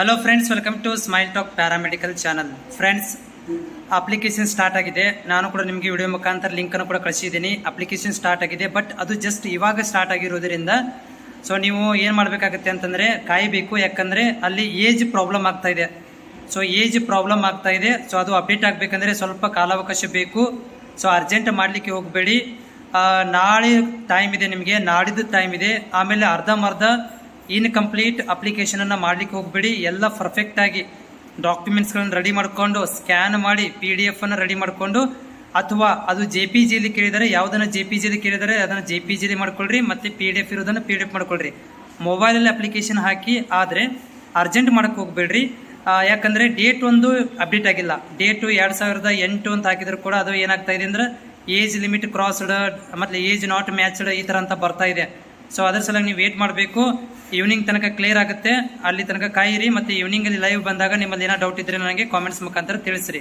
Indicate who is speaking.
Speaker 1: Hello friends welcome to smile talk paramedical channel friends application start ಆಗಿದೆ. ನಾನು ಕೂಡ ನಿಮಗೆ ವಿಡಿಯೋ ಮುಖಾಂತರ ಲಿಂಕನ್ನು ಕೂಡ ಕಳಿಸಿದ್ದೀನಿ. ಅಪ್ಲಿಕೇಶನ್ ಸ್ಟಾರ್ಟ್ ಆಗಿದೆ ಬಟ್ ಅದು ಜಸ್ಟ್ ಇವಾಗ ಸ್ಟಾರ್ಟ್ ಆಗಿರೋದ್ರಿಂದ ಸೊ ನೀವು ಏನು ಮಾಡಬೇಕಾಗುತ್ತೆ ಅಂತಂದರೆ ಕಾಯಬೇಕು. ಯಾಕಂದರೆ ಅಲ್ಲಿ ಏಜ್ ಪ್ರಾಬ್ಲಮ್ ಆಗ್ತಾ ಇದೆ. ಸೊ ಏಜ್ ಪ್ರಾಬ್ಲಮ್ ಆಗ್ತಾ ಇದೆ. ಸೊ ಅದು ಅಪ್ಡೇಟ್ ಆಗಬೇಕಂದ್ರೆ ಸ್ವಲ್ಪ ಕಾಲಾವಕಾಶ ಬೇಕು. ಸೊ ಅರ್ಜೆಂಟ್ ಮಾಡಲಿಕ್ಕೆ ಹೋಗಬೇಡಿ. ನಾಳೆ ಟೈಮ್ ಇದೆ ನಿಮಗೆ, ನಾಡಿದ್ದು ಟೈಮ್ ಇದೆ. ಆಮೇಲೆ ಅರ್ಧಂಬರ್ಧ ಇನ್ಕಂಪ್ಲೀಟ್ ಅಪ್ಲಿಕೇಶನನ್ನು ಮಾಡಲಿಕ್ಕೆ ಹೋಗಬೇಡಿ. ಎಲ್ಲ ಪರ್ಫೆಕ್ಟಾಗಿ ಡಾಕ್ಯುಮೆಂಟ್ಸ್ಗಳನ್ನು ರೆಡಿ ಮಾಡಿಕೊಂಡು ಸ್ಕ್ಯಾನ್ ಮಾಡಿ ಪಿ ಡಿ ಎಫನ್ನು ರೆಡಿ ಮಾಡಿಕೊಂಡು, ಅಥವಾ ಅದು ಜೆ ಪಿ ಜಿಯಲ್ಲಿ ಕೇಳಿದರೆ, ಯಾವುದನ್ನು ಜೆ ಪಿ ಜಿಲಿ ಕೇಳಿದರೆ ಅದನ್ನು ಜೆ ಪಿ ಜಿಲಿ ಮಾಡ್ಕೊಳ್ರಿ, ಮತ್ತು ಪಿ ಡಿ ಎಫ್ ಇರೋದನ್ನು ಪಿ ಡಿ ಎಫ್ ಮಾಡ್ಕೊಳ್ರಿ ಮೊಬೈಲಲ್ಲಿ ಅಪ್ಲಿಕೇಶನ್ ಹಾಕಿ, ಆದರೆ ಅರ್ಜೆಂಟ್ ಮಾಡೋಕೆ ಹೋಗ್ಬೇಡ್ರಿ. ಯಾಕಂದರೆ ಡೇಟ್ ಒಂದು ಅಪ್ಡೇಟ್ ಆಗಿಲ್ಲ. ಡೇಟು ಎರಡು ಸಾವಿರದ ಎಂಟು ಅಂತ ಹಾಕಿದ್ರು ಕೂಡ ಅದು ಏನಾಗ್ತಾ ಇದೆ ಅಂದ್ರೆ ಏಜ್ ಲಿಮಿಟ್ ಕ್ರಾಸ್ಡ್ ಮತ್ತು ಏಜ್ ನಾಟ್ ಮ್ಯಾಚ್ಡ್ ಈ ಥರ ಅಂತ ಬರ್ತಾ ಇದೆ. ಸೊ ಅದರ ಸಲ ನೀವು ವೇಟ್ ಮಾಡಬೇಕು. ಈವ್ನಿಂಗ್ ತನಕ ಕ್ಲಿಯರ್ ಆಗುತ್ತೆ. ಅಲ್ಲಿ ತನಕ ಕಾಯಿರಿ, ಮತ್ತು ಈವ್ನಿಂಗಲ್ಲಿ ಲೈವ್ ಬಂದಾಗ ನಿಮ್ಮಲ್ಲಿ ಏನೋ ಡೌಟ್ ಇದ್ದರೆ ನನಗೆ ಕಾಮೆಂಟ್ಸ್ ಮುಖಾಂತರ ತಿಳಿಸ್ರಿ.